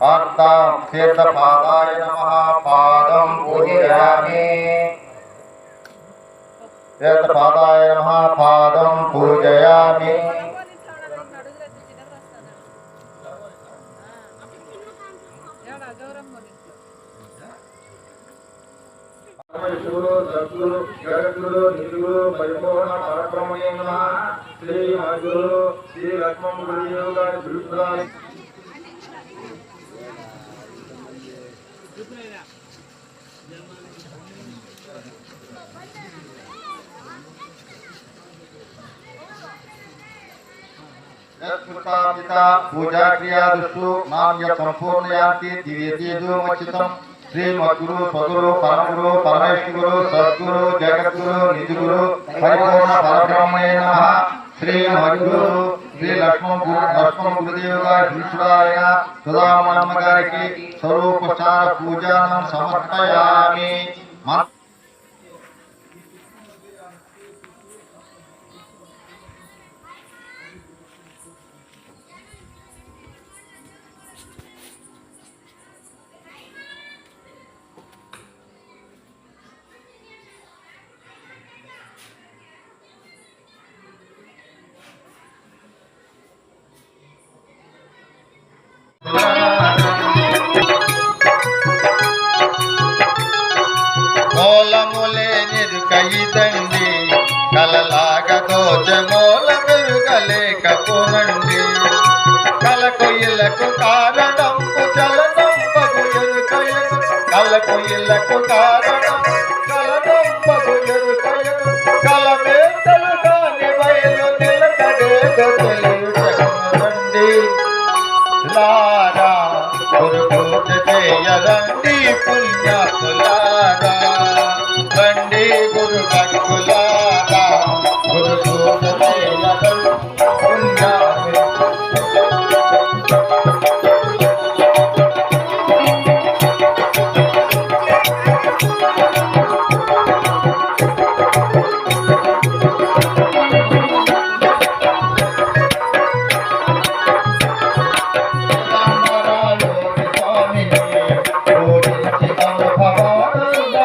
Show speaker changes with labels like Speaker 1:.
Speaker 1: అర్థం తీర్థపాదాయ నమ పాదం పూజయామి తీర్థపాదాయ నమ పాదం పూజయామి
Speaker 2: పరమేశ్వరుడు సద్గురు జగద్గురు పరిపూర్ణ శ్రీ మధురు శ్రీ లక్ష్మణ గురుదేవు గారి पूजा
Speaker 1: क्रिया दुष्टु यत्सुतापिता पूजाक्रियादिषु माँ यत् सम्पूर्णयान्ति दिव्यतेजोमचितं श्रीमद्गुरु स्वगुरु परमगुरु, परमेश्वरगुरु, सद्गुरु, जगद्गुरु निजगुरु परिपूर्ण परब्रह्मणे नमः। श्रीमद्गुरु శ్రీ మద్గురు శ్రీ లక్ష్మణ గురు లక్ష్మణ గురుదేవ్ గారి శిష్యుడాయ సుధామణమ్మ గారికి స్వరూపచార పూజానం కలలాగా మన మూలములే నిరుకైతండి కలలాగ దోచ మూల మెరుగలేకపోనండి కల కొయ్యలకు కారణంపు చలనంపగు ఎరుకయను కల కొయ్యలకు కారణం చలనంపగు ఎరుకయను కల మేతలు కాని బయలు నిలకడేదో తెలియజండి లారా గురు పూజ చేయరండి పుణ్యాతులారా